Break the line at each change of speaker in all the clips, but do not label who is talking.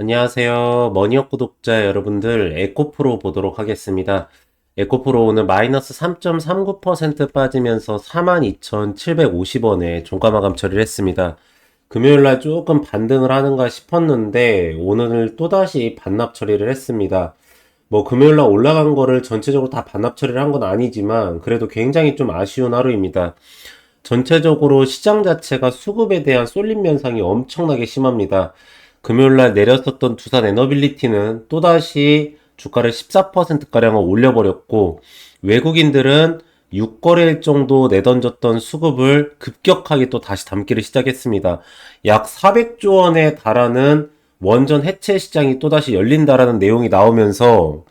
안녕하세요. 머니업 구독자 여러분들, 에코프로 보도록 하겠습니다. 에코프로 오늘 마이너스 3.39% 빠지면서 42,750원에 종가 마감 처리를 했습니다. 금요일 날 조금 반등을 하는가 싶었는데, 오늘 또다시 반납 처리를 했습니다. 뭐, 금요일 날 올라간 거를 전체적으로 다 반납 처리를 한 건 아니지만, 그래도 굉장히 좀 아쉬운 하루입니다. 전체적으로 시장 자체가 수급에 대한 쏠림 현상이 엄청나게 심합니다. 금요일날 내렸었던 두산 에너빌리티는 또다시 주가를 14%가량을 올려버렸고, 외국인들은 6거래일 정도 내던졌던 수급을 급격하게 또 다시 담기를 시작했습니다. 약 400조 원에 달하는 원전 해체 시장이 또다시 열린다라는 내용이 나오면서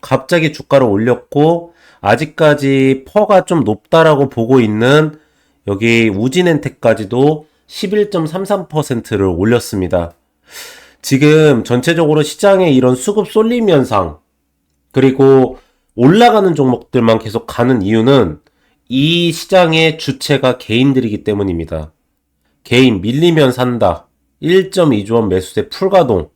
갑자기 주가를 올렸고, 아직까지 퍼가 좀 높다라고 보고 있는 여기 우진엔텍까지도 11.33%를 올렸습니다. 지금 전체적으로 시장에 이런 수급 쏠림 현상, 그리고 올라가는 종목들만 계속 가는 이유는 이 시장의 주체가 개인들이기 때문입니다. 개인 밀리면 산다. 1.2조 원 매수세 풀가동.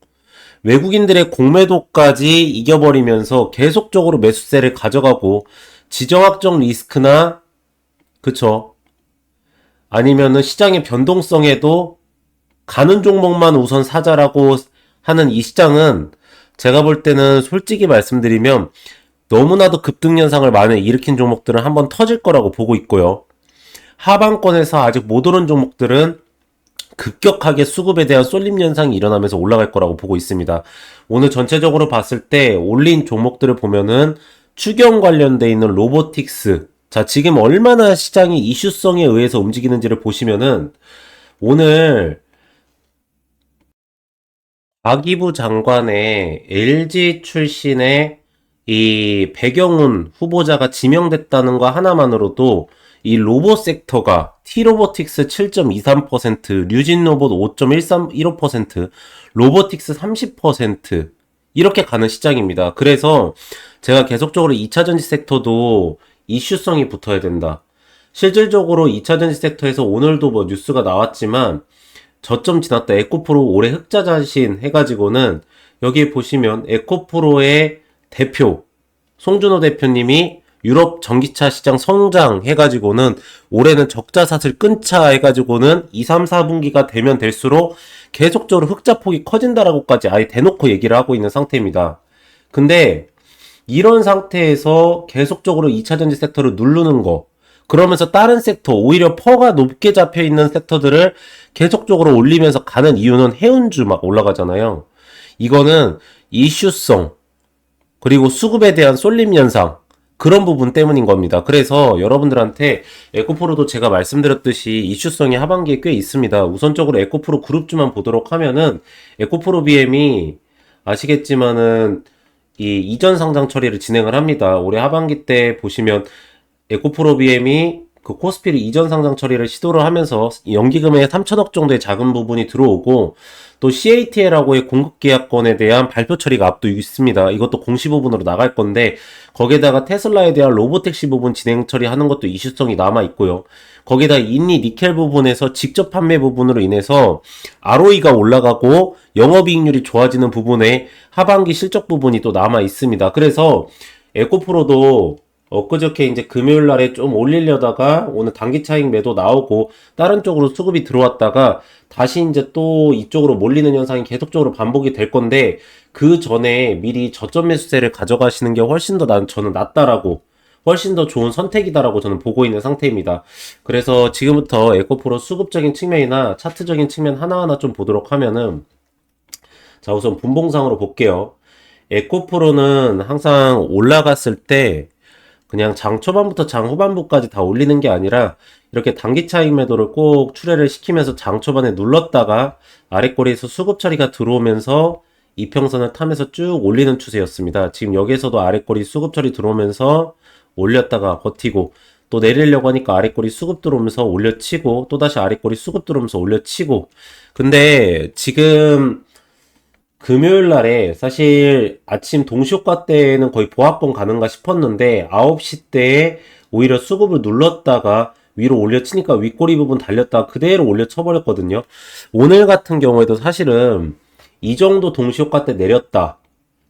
외국인들의 공매도까지 이겨버리면서 계속적으로 매수세를 가져가고 지정학적 리스크나 그쵸 아니면은 시장의 변동성에도 가는 종목만 우선 사자라고 하는 이 시장은 제가 볼 때는 솔직히 말씀드리면 너무나도 급등 현상을 많이 일으킨 종목들은 한번 터질 거라고 보고 있고요. 하방권에서 아직 못 오른 종목들은 급격하게 수급에 대한 쏠림 현상이 일어나면서 올라갈 거라고 보고 있습니다. 오늘 전체적으로 봤을 때 올린 종목들을 보면은 추경 관련돼 있는 로보틱스. 자, 지금 얼마나 시장이 이슈성에 의해서 움직이는지를 보시면은 오늘 과기부 장관의 LG 출신의 이 배경훈 후보자가 지명됐다는 거 하나만으로도 이 로봇 섹터가 T로보틱스 7.23%, 류진 로봇 5.1315%, 로보틱스 30% 이렇게 가는 시장입니다. 그래서 제가 계속적으로 2차 전지 섹터도 이슈성이 붙어야 된다. 실질적으로 2차 전지 섹터에서 오늘도 뭐 뉴스가 나왔지만 저점 지났다 에코프로 올해 흑자 자신 해가지고는 여기 보시면 에코프로의 대표 송준호 대표님이 유럽 전기차 시장 성장 해가지고는 올해는 적자 사슬 끊자 해가지고는 2, 3, 4분기가 되면 될수록 계속적으로 흑자 폭이 커진다라고까지 아예 대놓고 얘기를 하고 있는 상태입니다. 근데 이런 상태에서 계속적으로 2차 전지 섹터를 누르는 거 그러면서 다른 섹터, 오히려 퍼가 높게 잡혀 있는 섹터들을 계속적으로 올리면서 가는 이유는 해운주 막 올라가잖아요. 이거는 이슈성, 그리고 수급에 대한 쏠림 현상, 그런 부분 때문인 겁니다. 그래서 여러분들한테 에코프로도 제가 말씀드렸듯이 이슈성이 하반기에 꽤 있습니다. 우선적으로 에코프로 그룹주만 보도록 하면은 에코프로 BM이 아시겠지만은 이 이전 상장 처리를 진행을 합니다. 올해 하반기 때 보시면 에코프로 BM이 그 코스피를 이전 상장 처리를 시도를 하면서 연기금의 3천억 정도의 작은 부분이 들어오고 또 CATL하고의 공급 계약권에 대한 발표 처리가 앞두고 있습니다. 이것도 공시 부분으로 나갈 건데 거기에다가 테슬라에 대한 로보택시 부분 진행 처리하는 것도 이슈성이 남아 있고요. 거기다 인니 니켈 부분에서 직접 판매 부분으로 인해서 ROE가 올라가고 영업이익률이 좋아지는 부분에 하반기 실적 부분이 또 남아 있습니다. 그래서 에코프로도 엊그저께 이제 금요일 날에 좀 올리려다가 오늘 단기 차익 매도 나오고 다른 쪽으로 수급이 들어왔다가 다시 이제 또 이쪽으로 몰리는 현상이 계속적으로 반복이 될 건데 그 전에 미리 저점 매수세를 가져가시는 게 훨씬 더 난 저는 낫다라고 훨씬 더 좋은 선택이다라고 저는 보고 있는 상태입니다. 그래서 지금부터 에코프로 수급적인 측면이나 차트적인 측면 하나하나 좀 보도록 하면은 자 우선 분봉상으로 볼게요. 에코프로는 항상 올라갔을 때 그냥 장 초반부터 장 후반부까지 다 올리는 게 아니라 이렇게 단기 차익 매도를 꼭 출회를 시키면서 장 초반에 눌렀다가 아래꼬리에서 수급 처리가 들어오면서 이평선을 타면서 쭉 올리는 추세였습니다. 지금 여기에서도 아래꼬리 수급 처리 들어오면서 올렸다가 버티고 또 내리려고 하니까 아래꼬리 수급 들어오면서 올려치고 또다시 아래꼬리 수급 들어오면서 올려치고 근데 지금 금요일 날에 사실 아침 동시효과 때는 거의 보합권 가는가 싶었는데 9시 때에 오히려 수급을 눌렀다가 위로 올려치니까 윗꼬리 부분 달렸다가 그대로 올려쳐버렸거든요. 오늘 같은 경우에도 사실은 이 정도 동시효과 때 내렸다.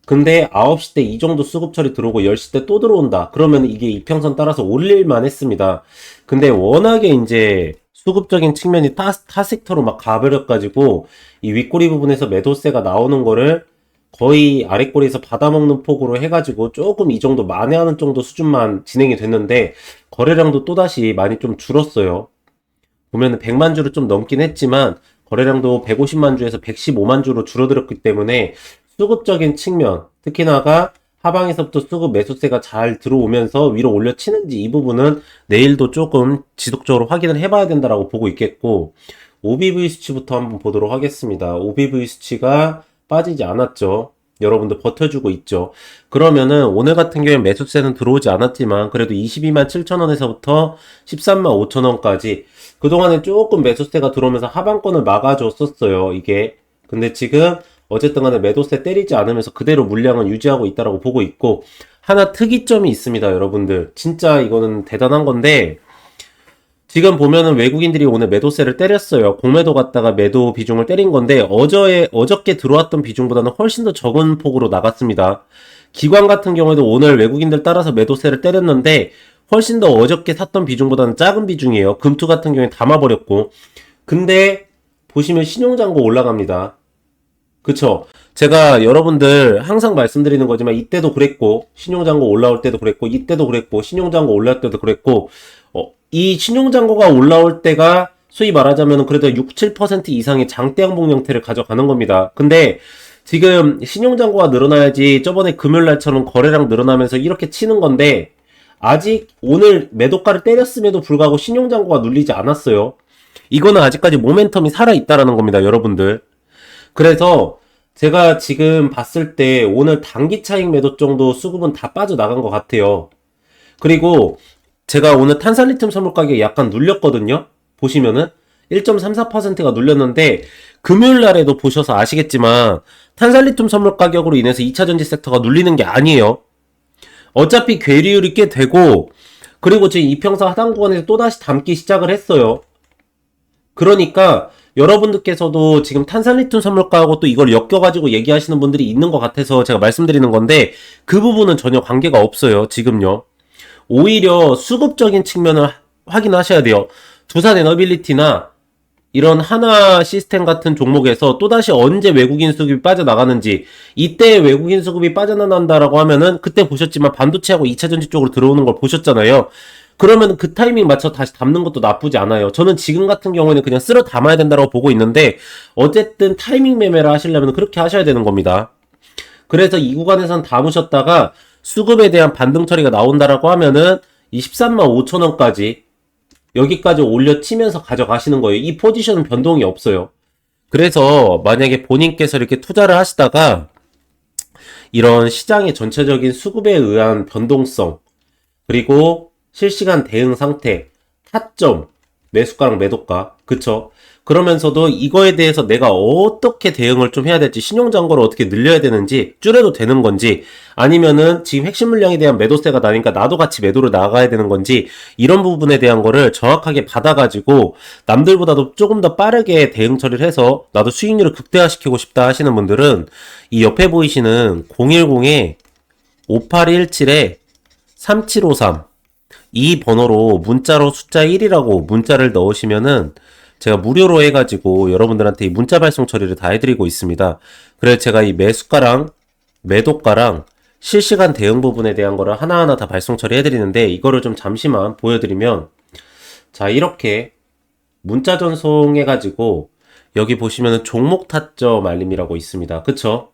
근데 9시 때 이 정도 수급 처리 들어오고 10시 때 또 들어온다. 그러면 이게 이평선 따라서 올릴만 했습니다. 근데 워낙에 이제 수급적인 측면이 타, 타 섹터로 막 가버려가지고 이 윗꼬리 부분에서 매도세가 나오는 거를 거의 아랫꼬리에서 받아먹는 폭으로 해가지고 조금 이 정도 만회하는 정도 수준만 진행이 됐는데 거래량도 또다시 많이 좀 줄었어요. 보면은 100만 주를 좀 넘긴 했지만 거래량도 150만 주에서 115만 주로 줄어들었기 때문에 수급적인 측면, 특히나가 하방에서부터 수급 매수세가 잘 들어오면서 위로 올려치는지 이 부분은 내일도 조금 지속적으로 확인을 해봐야 된다라고 보고 있겠고 OBV 수치부터 한번 보도록 하겠습니다. OBV 수치가 빠지지 않았죠. 여러분들 버텨주고 있죠. 그러면은 오늘 같은 경우에 매수세는 들어오지 않았지만 그래도 22만 7천 원에서부터 13만 5천 원까지 그동안에 조금 매수세가 들어오면서 하방권을 막아줬었어요. 이게. 근데 지금 어쨌든 간에 매도세 때리지 않으면서 그대로 물량은 유지하고 있다라고 보고 있고 하나 특이점이 있습니다, 여러분들. 진짜 이거는 대단한 건데 지금 보면은 외국인들이 오늘 매도세를 때렸어요. 공매도 갔다가 매도 비중을 때린 건데 어저에 어저께 들어왔던 비중보다는 훨씬 더 적은 폭으로 나갔습니다. 기관 같은 경우에도 오늘 외국인들 따라서 매도세를 때렸는데 훨씬 더 어저께 샀던 비중보다는 작은 비중이에요. 금투 같은 경우에 담아버렸고 근데 보시면 신용잔고 올라갑니다. 그쵸. 제가 여러분들 항상 말씀드리는 거지만 이때도 그랬고 신용잔고 올라올 때도 그랬고 이때도 그랬고 신용잔고 올라올 때도 그랬고 어, 이 신용잔고가 올라올 때가 소위 말하자면 그래도 6, 7% 이상의 장대 항복 형태를 가져가는 겁니다. 근데 지금 신용잔고가 늘어나야지 저번에 금요일날처럼 거래량 늘어나면서 이렇게 치는 건데 아직 오늘 매도가를 때렸음에도 불구하고 신용잔고가 눌리지 않았어요. 이거는 아직까지 모멘텀이 살아있다라는 겁니다, 여러분들. 그래서 제가 지금 봤을 때 오늘 단기 차익 매도 정도 수급은 다 빠져나간 것 같아요. 그리고 제가 오늘 탄산리튬 선물 가격이 약간 눌렸거든요. 보시면은 1.34%가 눌렸는데 금요일 날에도 보셔서 아시겠지만 탄산리튬 선물 가격으로 인해서 2차 전지 섹터가 눌리는 게 아니에요. 어차피 괴리율이 꽤 되고 그리고 지금 이평선 하단 구간에서 또다시 담기 시작을 했어요. 그러니까 여러분들께서도 지금 탄산리튬 선물가하고 또 이걸 엮여가지고 얘기하시는 분들이 있는 것 같아서 제가 말씀드리는 건데 그 부분은 전혀 관계가 없어요. 지금요. 오히려 수급적인 측면을 확인하셔야 돼요. 두산 에너빌리티나 이런 하나 시스템 같은 종목에서 또다시 언제 외국인 수급이 빠져나가는지 이때 외국인 수급이 빠져나간다라고 하면은 그때 보셨지만 반도체하고 2차 전지 쪽으로 들어오는 걸 보셨잖아요. 그러면 그 타이밍 맞춰 다시 담는 것도 나쁘지 않아요. 저는 지금 같은 경우에는 그냥 쓸어 담아야 된다고 보고 있는데 어쨌든 타이밍 매매를 하시려면 그렇게 하셔야 되는 겁니다. 그래서 이 구간에선 담으셨다가 수급에 대한 반등 처리가 나온다라고 하면은 이 13만 5천 원까지 여기까지 올려치면서 가져가시는 거예요. 이 포지션은 변동이 없어요. 그래서 만약에 본인께서 이렇게 투자를 하시다가 이런 시장의 전체적인 수급에 의한 변동성 그리고 실시간 대응 상태, 타점, 매수가랑 매도가, 그쵸? 그러면서도 이거에 대해서 내가 어떻게 대응을 좀 해야 될지, 신용잔고를 어떻게 늘려야 되는지, 줄여도 되는 건지, 아니면은 지금 핵심 물량에 대한 매도세가 나니까 나도 같이 매도를 나가야 되는 건지, 이런 부분에 대한 거를 정확하게 받아가지고, 남들보다도 조금 더 빠르게 대응 처리를 해서, 나도 수익률을 극대화시키고 싶다 하시는 분들은, 이 옆에 보이시는 010에 5817에 3753, 이 번호로 문자로 숫자 1이라고 문자를 넣으시면은 제가 무료로 해가지고 여러분들한테 이 문자 발송 처리를 다 해드리고 있습니다. 그래서 제가 이 매수가랑 매도가랑 실시간 대응 부분에 대한 거를 하나하나 다 발송 처리해드리는데 이거를 좀 잠시만 보여드리면 자 이렇게 문자 전송해가지고 여기 보시면은 종목 타점 알림이라고 있습니다. 그쵸?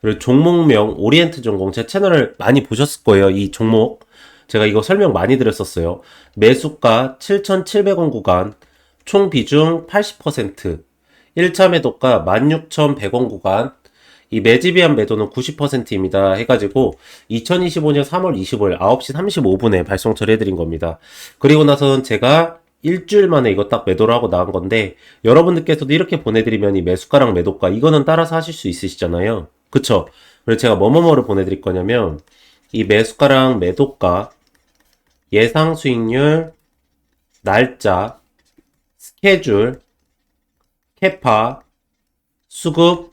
그리고 종목명 오리엔트 전공 제 채널을 많이 보셨을 거예요. 이 종목 제가 이거 설명 많이 드렸었어요. 매수가 7,700원 구간, 총 비중 80%, 1차 매도가 16,100원 구간, 이 매집이 한 매도는 90%입니다. 해가지고 2025년 3월 25일 9시 35분에 발송 처리해드린 겁니다. 그리고 나서는 제가 일주일 만에 이거 딱 매도를 하고 나간 건데 여러분들께서도 이렇게 보내드리면 이 매수가랑 매도가 이거는 따라서 하실 수 있으시잖아요. 그쵸? 그래서 제가 뭐뭐뭐를 보내드릴 거냐면 이 매수가랑 매도가 예상 수익률, 날짜, 스케줄, 캐파, 수급,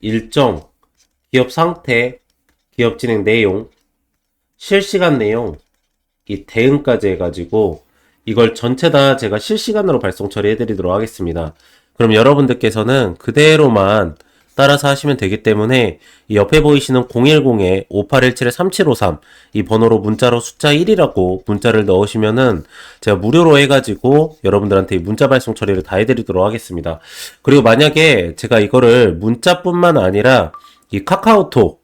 일정, 기업 상태, 기업 진행 내용, 실시간 내용, 이 대응까지 해가지고 이걸 전체 다 제가 실시간으로 발송 처리해드리도록 하겠습니다. 그럼 여러분들께서는 그대로만 따라서 하시면 되기 때문에 이 옆에 보이시는 010-5817-3753 이 번호로 문자로 숫자 1이라고 문자를 넣으시면은 제가 무료로 해가지고 여러분들한테 이 문자 발송 처리를 다 해드리도록 하겠습니다. 그리고 만약에 제가 이거를 문자뿐만 아니라 이 카카오톡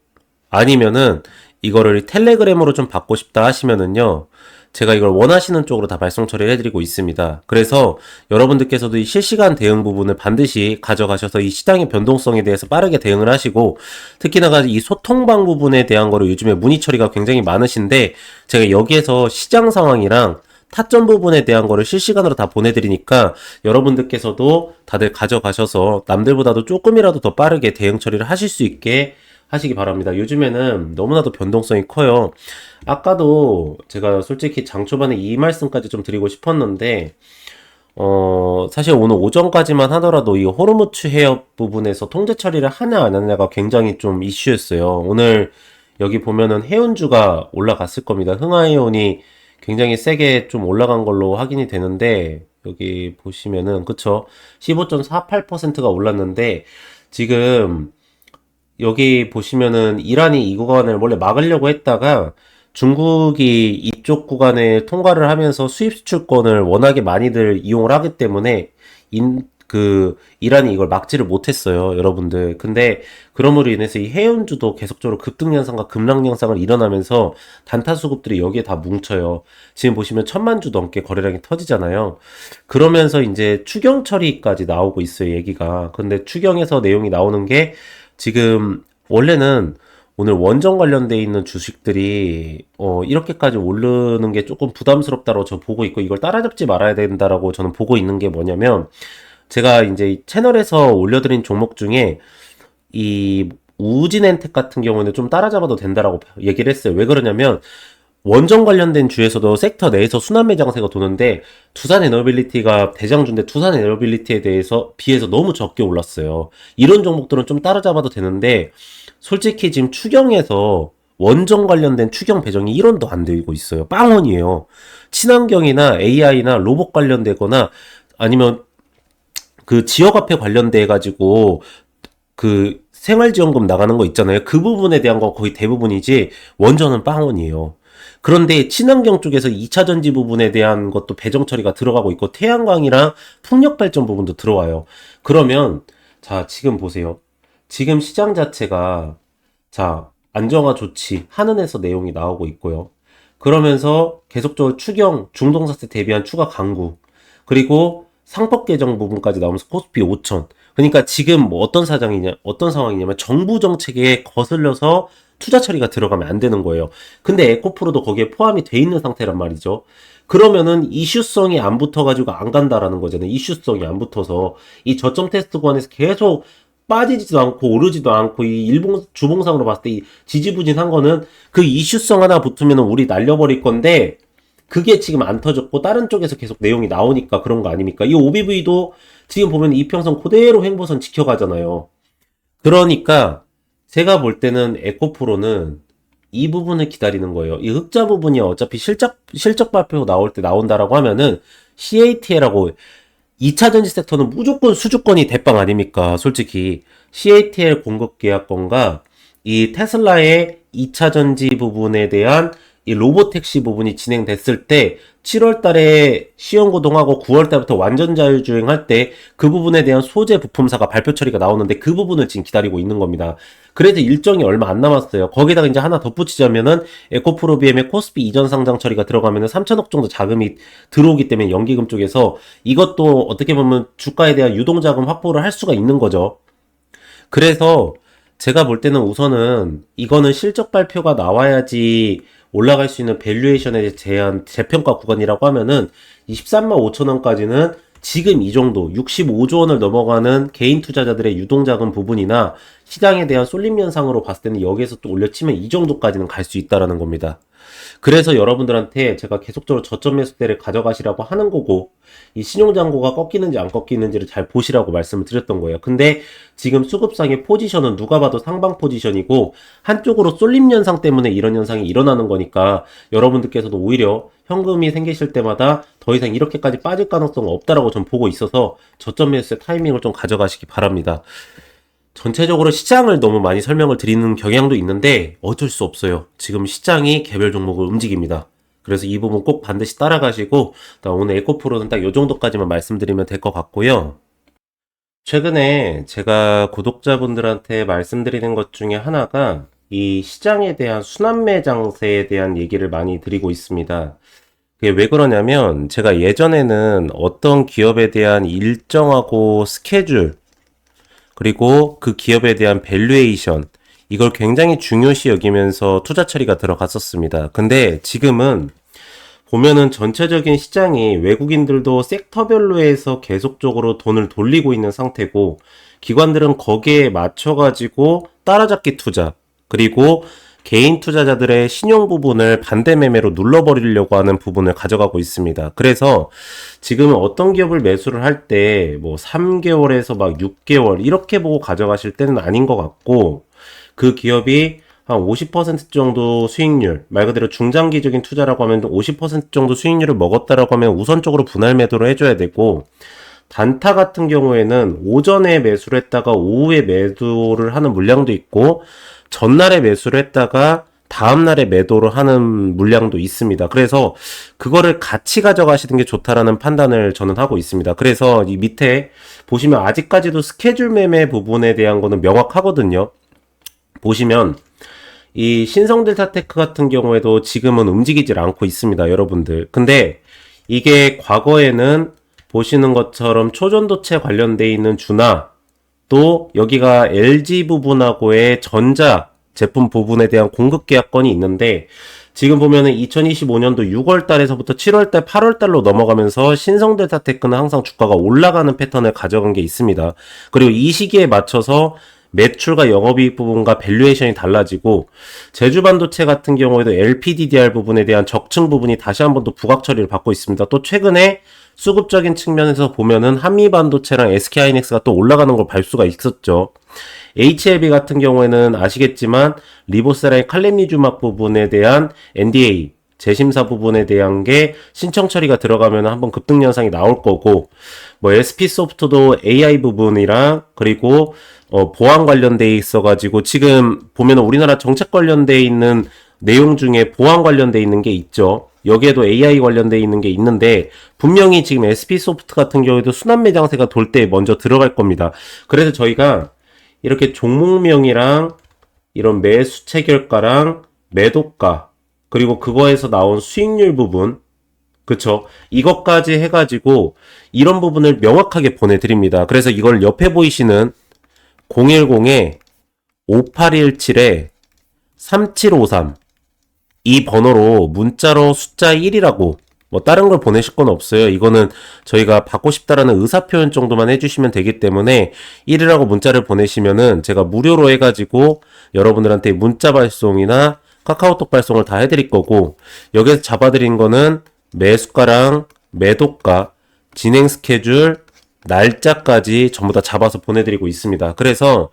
아니면은 이거를 텔레그램으로 좀 받고 싶다 하시면은요. 제가 이걸 원하시는 쪽으로 다 발송 처리를 해드리고 있습니다. 그래서 여러분들께서도 이 실시간 대응 부분을 반드시 가져가셔서 이 시장의 변동성에 대해서 빠르게 대응을 하시고 특히나 이 소통방 부분에 대한 거를 요즘에 문의 처리가 굉장히 많으신데 제가 여기에서 시장 상황이랑 타점 부분에 대한 거를 실시간으로 다 보내드리니까 여러분들께서도 다들 가져가셔서 남들보다도 조금이라도 더 빠르게 대응 처리를 하실 수 있게 하시기 바랍니다. 요즘에는 너무나도 변동성이 커요. 아까도 제가 솔직히 장 초반에 이 말씀까지 좀 드리고 싶었는데, 어, 사실 오늘 오전까지만 하더라도 이 호르무츠 해협 부분에서 통제 처리를 하냐 안 하냐가 굉장히 좀 이슈였어요. 오늘 여기 보면은 해운주가 올라갔을 겁니다. 흥하해운이 굉장히 세게 좀 올라간 걸로 확인이 되는데, 여기 보시면은, 그쵸? 15.48%가 올랐는데, 지금 여기 보시면은 이란이 이 구간을 원래 막으려고 했다가 중국이 이쪽 구간에 통과를 하면서 수입 수출권을 워낙에 많이들 이용을 하기 때문에 인, 그 이란이 이걸 막지를 못했어요, 여러분들. 근데 그럼으로 인해서 이 해운주도 계속적으로 급등 현상과 급락 현상을 일어나면서 단타 수급들이 여기에 다 뭉쳐요. 지금 보시면 천만 주 넘게 거래량이 터지잖아요. 그러면서 이제 추경 처리까지 나오고 있어요, 얘기가. 근데 추경에서 내용이 나오는 게 지금 원래는 오늘 원전 관련돼 있는 주식들이 어 이렇게까지 오르는 게 조금 부담스럽다고 저 보고 있고 이걸 따라잡지 말아야 된다라고 저는 보고 있는 게 뭐냐면 제가 이제 채널에서 올려드린 종목 중에 이 우진엔텍 같은 경우는 좀 따라잡아도 된다라고 얘기를 했어요. 왜 그러냐면 원전 관련된 주에서도 섹터 내에서 순환 매장세가 도는데 두산 에너빌리티가 대장주인데 두산 에너빌리티에 대해서 비해서 너무 적게 올랐어요. 이런 종목들은 좀 따라잡아도 되는데 솔직히 지금 추경에서 원전 관련된 추경 배정이 1원도 안 되고 있어요. 빵원이에요. 친환경이나 AI나 로봇 관련되거나 아니면 그 지역 화폐 관련돼 가지고 그 생활지원금 나가는 거 있잖아요. 그 부분에 대한 거 거의 대부분이지 원전은 빵원이에요. 그런데 친환경 쪽에서 2차 전지 부분에 대한 것도 배정 처리가 들어가고 있고 태양광이랑 풍력 발전 부분도 들어와요. 그러면 자, 지금 보세요. 지금 시장 자체가 자, 안정화 조치 한은에서 내용이 나오고 있고요. 그러면서 계속적으로 추경 중동 사태 대비한 추가 강구 그리고 상법 개정 부분까지 나오면서 코스피 5천 그러니까 지금 뭐 어떤 사장이냐 어떤 상황이냐면 정부 정책에 거슬려서 투자 처리가 들어가면 안 되는 거예요. 근데 에코프로도 거기에 포함이 돼 있는 상태란 말이죠. 그러면은 이슈성이 안 붙어가지고 안 간다라는 거잖아요. 이슈성이 안 붙어서 이 저점 테스트 구간에서 계속 빠지지도 않고 오르지도 않고 이 일봉 주봉상으로 봤을 때 이 지지부진한 거는 그 이슈성 하나 붙으면 우리 날려버릴 건데 그게 지금 안 터졌고 다른 쪽에서 계속 내용이 나오니까 그런 거 아닙니까? 이 OBV도 지금 보면 이평선 그대로 횡보선 지켜가잖아요. 그러니까 제가 볼 때는 에코프로는 이 부분을 기다리는 거예요. 이 흑자 부분이 어차피 실적, 실적 발표 나올 때 나온다라고 하면은 CATL하고 2차 전지 섹터는 무조건 수주권이 대빵 아닙니까? 솔직히 CATL 공급 계약권과 이 테슬라의 2차 전지 부분에 대한 이 로보택시 부분이 진행됐을 때 7월 달에 시연고동하고 9월 달부터 완전 자율주행할 때 그 부분에 대한 소재 부품사가 발표 처리가 나오는데 그 부분을 지금 기다리고 있는 겁니다. 그래도 일정이 얼마 안 남았어요. 거기다가 이제 하나 덧붙이자면은 에코프로 BM의 코스피 이전 상장 처리가 들어가면은 3천억 정도 자금이 들어오기 때문에 연기금 쪽에서 이것도 어떻게 보면 주가에 대한 유동 자금 확보를 할 수가 있는 거죠. 그래서 제가 볼 때는 우선은 이거는 실적 발표가 나와야지 올라갈 수 있는 밸류에이션에 대한 재평가 구간이라고 하면은 23만 5천 원까지는 지금 이 정도 65조 원을 넘어가는 개인 투자자들의 유동자금 부분이나 시장에 대한 쏠림 현상으로 봤을 때는 여기에서 또 올려치면 이 정도까지는 갈 수 있다라는 겁니다. 그래서 여러분들한테 제가 계속적으로 저점 매수대를 가져가시라고 하는 거고 이 신용장고가 꺾이는지 안 꺾이는지를 잘 보시라고 말씀을 드렸던 거예요. 근데 지금 수급상의 포지션은 누가 봐도 상방 포지션이고 한쪽으로 쏠림 현상 때문에 이런 현상이 일어나는 거니까 여러분들께서도 오히려 현금이 생기실 때마다 더 이상 이렇게까지 빠질 가능성은 없다라고 전 보고 있어서 저점 매수의 타이밍을 좀 가져가시기 바랍니다. 전체적으로 시장을 너무 많이 설명을 드리는 경향도 있는데 어쩔 수 없어요. 지금 시장이 개별 종목을 움직입니다. 그래서 이 부분 꼭 반드시 따라가시고 오늘 에코프로는 딱 이 정도까지만 말씀드리면 될 것 같고요. 최근에 제가 구독자분들한테 말씀드리는 것 중에 하나가 이 시장에 대한 순환매 장세에 대한 얘기를 많이 드리고 있습니다. 그게 왜 그러냐면 제가 예전에는 어떤 기업에 대한 일정하고 스케줄 그리고 그 기업에 대한 밸류에이션 이걸 굉장히 중요시 여기면서 투자 처리가 들어갔었습니다. 근데 지금은 보면은 전체적인 시장이 외국인들도 섹터별로 해서 계속적으로 돈을 돌리고 있는 상태고 기관들은 거기에 맞춰 가지고 따라잡기 투자 그리고 개인 투자자들의 신용 부분을 반대 매매로 눌러버리려고 하는 부분을 가져가고 있습니다. 그래서 지금은 어떤 기업을 매수를 할 때 뭐 3개월에서 막 6개월 이렇게 보고 가져가실 때는 아닌 것 같고 그 기업이 한 50% 정도 수익률, 말 그대로 중장기적인 투자라고 하면 50% 정도 수익률을 먹었다라고 하면 우선적으로 분할 매도를 해줘야 되고, 단타 같은 경우에는 오전에 매수를 했다가 오후에 매도를 하는 물량도 있고, 전날에 매수를 했다가 다음날에 매도를 하는 물량도 있습니다. 그래서 그거를 같이 가져가시는 게 좋다라는 판단을 저는 하고 있습니다. 그래서 이 밑에 보시면 아직까지도 스케줄 매매 부분에 대한 거는 명확하거든요. 보시면 이 신성델타테크 같은 경우에도 지금은 움직이질 않고 있습니다, 여러분들. 근데 이게 과거에는 보시는 것처럼 초전도체 관련돼 있는 주나 또 여기가 LG 부분하고의 전자 제품 부분에 대한 공급 계약건이 있는데 지금 보면은 2025년도 6월 달에서부터 7월 달, 8월 달로 넘어가면서 신성 델타테크는 항상 주가가 올라가는 패턴을 가져간 게 있습니다. 그리고 이 시기에 맞춰서 매출과 영업이익 부분과 밸류에이션이 달라지고 제주 반도체 같은 경우에도 LPDDR 부분에 대한 적층 부분이 다시 한 번 더 부각 처리를 받고 있습니다. 또 최근에 수급적인 측면에서 보면은 한미 반도체랑 SK 하이닉스가 또 올라가는 걸 볼 수가 있었죠. HLB 같은 경우에는 아시겠지만 리보세라의 칼렘니주막 부분에 대한 NDA 재심사 부분에 대한 게 신청 처리가 들어가면 한번 급등 현상이 나올 거고 뭐 SP 소프트도 AI 부분이랑 그리고 어, 보안 관련돼 있어 가지고 지금 보면 우리나라 정책 관련돼 있는 내용 중에 보안 관련돼 있는 게 있죠. 여기에도 AI 관련돼 있는 게 있는데 분명히 지금 SP 소프트 같은 경우에도 순환 매장세가 돌 때 먼저 들어갈 겁니다. 그래서 저희가 이렇게 종목명이랑 이런 매수 체결가랑 매도가 그리고 그거에서 나온 수익률 부분 그쵸 이것까지 해가지고 이런 부분을 명확하게 보내드립니다. 그래서 이걸 옆에 보이시는 010에 5817에 3753 이 번호로 문자로 숫자 1이라고 뭐 다른 걸 보내실 건 없어요. 이거는 저희가 받고 싶다라는 의사 표현 정도만 해주시면 되기 때문에 1이라고 문자를 보내시면은 제가 무료로 해가지고 여러분들한테 문자 발송이나 카카오톡 발송을 다 해드릴 거고 여기서 잡아드린 거는 매수가랑 매도가 진행 스케줄 날짜까지 전부 다 잡아서 보내드리고 있습니다. 그래서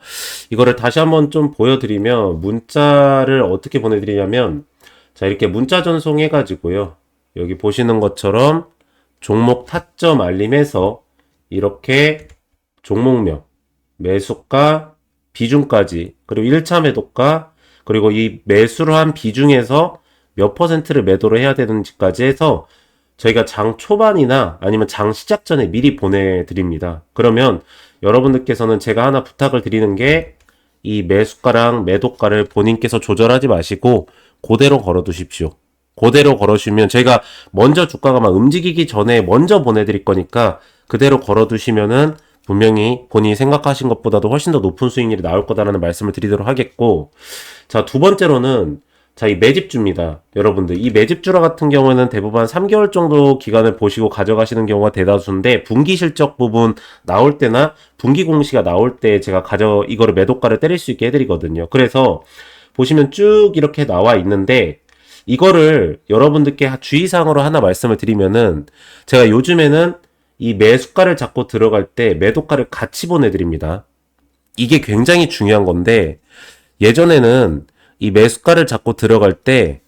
이거를 다시 한번 좀 보여드리면 문자를 어떻게 보내드리냐면 자 이렇게 문자 전송해 가지고요. 여기 보시는 것처럼 종목 타점 알림해서 이렇게 종목명, 매수가, 비중까지 그리고 1차 매도가 그리고 이 매수를 한 비중에서 몇 퍼센트를 매도를 해야 되는지까지 해서 저희가 장 초반이나 아니면 장 시작 전에 미리 보내드립니다. 그러면 여러분들께서는 제가 하나 부탁을 드리는 게 이 매수가랑 매도가를 본인께서 조절하지 마시고 그대로 걸어 두십시오. 그대로 걸어주시면 저희가 먼저 주가가 막 움직이기 전에 먼저 보내드릴 거니까 그대로 걸어 두시면은 분명히 본인이 생각하신 것보다도 훨씬 더 높은 수익률이 나올 거다라는 말씀을 드리도록 하겠고 자 두 번째로는 자, 이 매집주입니다. 여러분들. 이 매집주라 같은 경우에는 대부분 3개월 정도 기간을 보시고 가져가시는 경우가 대다수인데, 분기 실적 부분 나올 때나 분기 공시가 나올 때 제가 가져, 이거를 매도가를 때릴 수 있게 해드리거든요. 그래서 보시면 쭉 이렇게 나와 있는데, 이거를 여러분들께 주의사항으로 하나 말씀을 드리면은 제가 요즘에는 이 매수가를 잡고 들어갈 때 매도가를 같이 보내드립니다. 이게 굉장히 중요한 건데 예전에는 이 매수가를 잡고 들어갈 때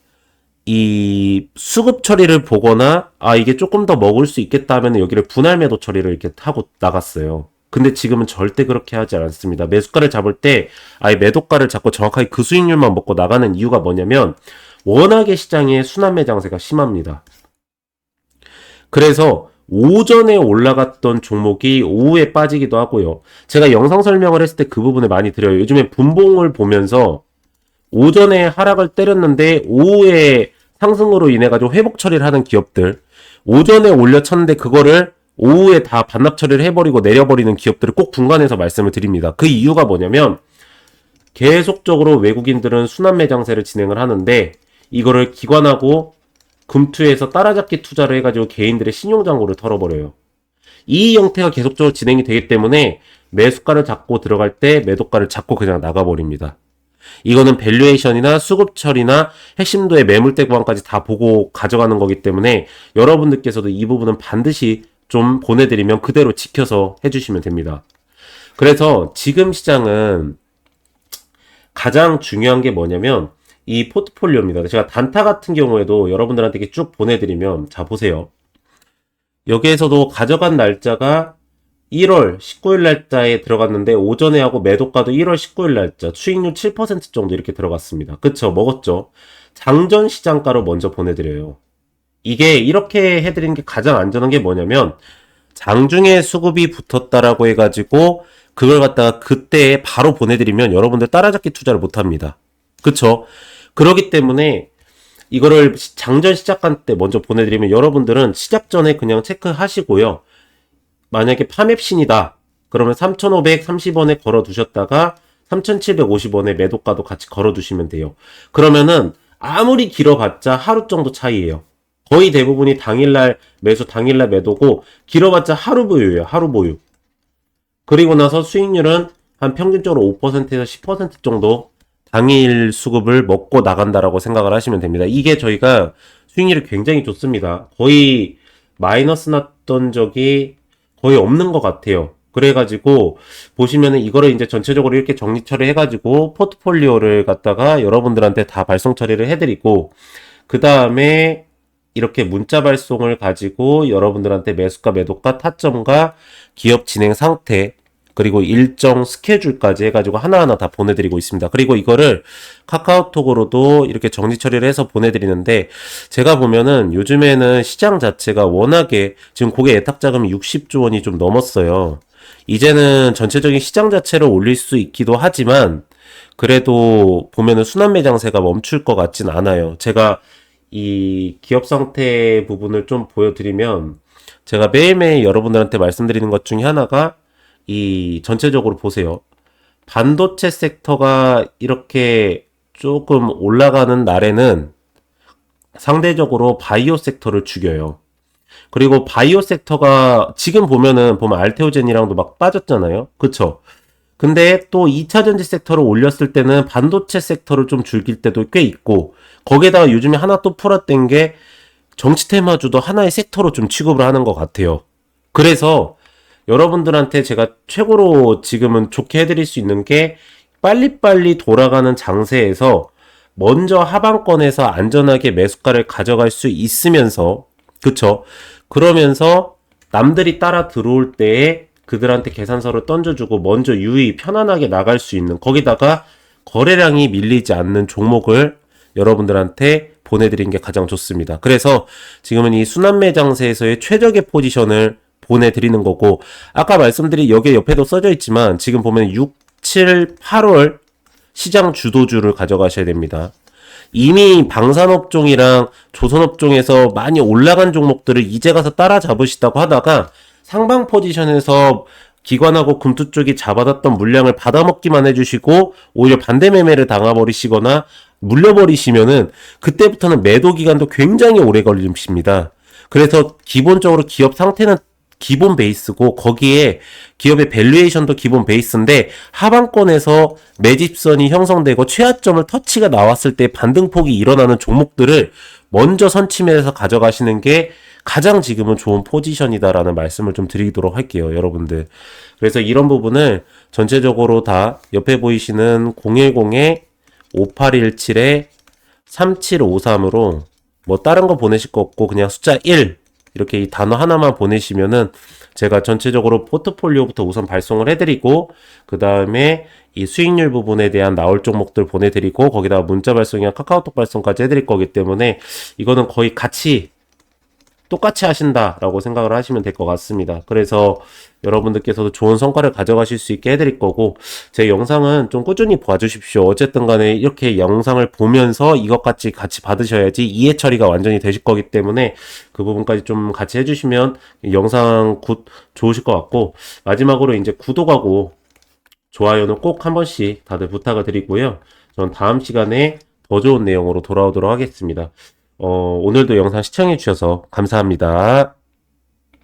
이 수급 처리를 보거나 아 이게 조금 더 먹을 수 있겠다 하면 여기를 분할 매도 처리를 이렇게 하고 나갔어요. 근데 지금은 절대 그렇게 하지 않습니다. 매수가를 잡을 때 아예 매도가를 잡고 정확하게 그 수익률만 먹고 나가는 이유가 뭐냐면 워낙에 시장에 순환매 장세가 심합니다. 그래서 오전에 올라갔던 종목이 오후에 빠지기도 하고요. 제가 영상 설명을 했을 때 그 부분을 많이 드려요. 요즘에 분봉을 보면서 오전에 하락을 때렸는데 오후에 상승으로 인해 가지고 회복 처리를 하는 기업들 오전에 올려쳤는데 그거를 오후에 다 반납 처리를 해버리고 내려버리는 기업들을 꼭 분간해서 말씀을 드립니다. 그 이유가 뭐냐면 계속적으로 외국인들은 순환 매장세를 진행을 하는데 이거를 기관하고 금투에서 따라잡기 투자를 해가지고 개인들의 신용장고를 털어버려요. 이 형태가 계속적으로 진행이 되기 때문에 매수가를 잡고 들어갈 때 매도가를 잡고 그냥 나가버립니다. 이거는 밸류에이션이나 수급 처리나 핵심도의 매물대 구간까지 다 보고 가져가는 거기 때문에 여러분들께서도 이 부분은 반드시 좀 보내드리면 그대로 지켜서 해주시면 됩니다. 그래서 지금 시장은 가장 중요한 게 뭐냐면 이 포트폴리오입니다. 제가 단타 같은 경우에도 여러분들한테 이렇게 쭉 보내드리면 자 보세요. 여기에서도 가져간 날짜가 1월 19일 날짜에 들어갔는데 오전에 하고 매도가도 1월 19일 날짜 수익률 7% 정도 이렇게 들어갔습니다. 그쵸 먹었죠. 장전 시장가로 먼저 보내드려요. 이게 이렇게 해드리는 게 가장 안전한 게 뭐냐면 장중에 수급이 붙었다라고 해가지고 그걸 갖다가 그때 바로 보내드리면 여러분들 따라잡기 투자를 못합니다. 그쵸? 그러기 때문에 이거를 장전 시작한 때 먼저 보내드리면 여러분들은 시작 전에 그냥 체크하시고요. 만약에 파맵신이다. 그러면 3,530원에 걸어 두셨다가 3,750원에 매도가도 같이 걸어 두시면 돼요. 그러면은 아무리 길어봤자 하루 정도 차이예요. 거의 대부분이 당일날 매수 당일날 매도고 길어봤자 하루 보유예요. 하루 보유. 그리고 나서 수익률은 한 평균적으로 5%에서 10% 정도 당일 수급을 먹고 나간다라고 생각을 하시면 됩니다. 이게 저희가 수익률이 굉장히 좋습니다. 거의 마이너스 났던 적이 거의 없는 것 같아요. 그래가지고 보시면은 이거를 이제 전체적으로 이렇게 정리 처리해가지고 포트폴리오를 갖다가 여러분들한테 다 발송 처리를 해드리고 그 다음에 이렇게 문자 발송을 가지고 여러분들한테 매수가 매도가 타점과 기업 진행 상태 그리고 일정 스케줄까지 해가지고 하나하나 다 보내드리고 있습니다. 그리고 이거를 카카오톡으로도 이렇게 정리 처리를 해서 보내드리는데 제가 보면은 요즘에는 시장 자체가 워낙에 지금 고객 예탁 자금이 60조 원이 좀 넘었어요. 이제는 전체적인 시장 자체를 올릴 수 있기도 하지만 그래도 보면은 순환 매 장세가 멈출 것 같진 않아요. 제가 이 기업 상태 부분을 좀 보여드리면 제가 매일매일 여러분들한테 말씀드리는 것 중에 하나가 이 전체적으로 보세요. 반도체 섹터가 이렇게 조금 올라가는 날에는 상대적으로 바이오 섹터를 죽여요. 그리고 바이오 섹터가 지금 보면은 보면 알테오젠이랑도 막 빠졌잖아요. 그쵸? 근데 또 2차 전지 섹터를 올렸을 때는 반도체 섹터를 좀 즐길 때도 꽤 있고 거기에다가 요즘에 하나 또 풀었던 게 정치 테마주도 하나의 섹터로 좀 취급을 하는 것 같아요. 그래서 여러분들한테 제가 최고로 지금은 좋게 해드릴 수 있는 게 빨리빨리 돌아가는 장세에서 먼저 하방권에서 안전하게 매수가를 가져갈 수 있으면서 그쵸? 그러면서 남들이 따라 들어올 때에 그들한테 계산서를 던져주고 먼저 유의 편안하게 나갈 수 있는 거기다가 거래량이 밀리지 않는 종목을 여러분들한테 보내드린 게 가장 좋습니다. 그래서 지금은 이 순환매 장세에서의 최적의 포지션을 보내드리는 거고 아까 말씀드린 여기 옆에도 써져 있지만 지금 보면 6, 7, 8월 시장 주도주를 가져가셔야 됩니다. 이미 방산업종이랑 조선업종에서 많이 올라간 종목들을 이제 가서 따라잡으시다고 하다가 상방 포지션에서 기관하고 금투 쪽이 잡아놨던 물량을 받아먹기만 해주시고 오히려 반대 매매를 당해버리시거나 물려버리시면은 그때부터는 매도 기간도 굉장히 오래 걸리십니다. 그래서 기본적으로 기업 상태는 기본 베이스고 거기에 기업의 밸류에이션도 기본 베이스인데 하방권에서 매집선이 형성되고 최하점을 터치가 나왔을 때 반등폭이 일어나는 종목들을 먼저 선침해서 가져가시는 게 가장 지금은 좋은 포지션이다라는 말씀을 좀 드리도록 할게요, 여러분들. 그래서 이런 부분을 전체적으로 다 옆에 보이시는 010에 5817에 3753으로 뭐 다른 거 보내실 거 없고 그냥 숫자 1 이렇게 이 단어 하나만 보내시면은 제가 전체적으로 포트폴리오부터 우선 발송을 해드리고 그 다음에 이 수익률 부분에 대한 나올 종목들 보내드리고 거기다가 문자 발송이나 카카오톡 발송까지 해드릴 거기 때문에 이거는 거의 같이 똑같이 하신다라고 생각을 하시면 될 것 같습니다. 그래서 여러분들께서도 좋은 성과를 가져가실 수 있게 해드릴 거고 제 영상은 좀 꾸준히 봐주십시오. 어쨌든 간에 이렇게 영상을 보면서 이것같이 같이 받으셔야지 이해 처리가 완전히 되실 거기 때문에 그 부분까지 좀 같이 해주시면 영상 굿 좋으실 것 같고 마지막으로 이제 구독하고 좋아요는 꼭 한 번씩 다들 부탁을 드리고요. 전 다음 시간에 더 좋은 내용으로 돌아오도록 하겠습니다. 어, 오늘도 영상 시청해 주셔서 감사합니다.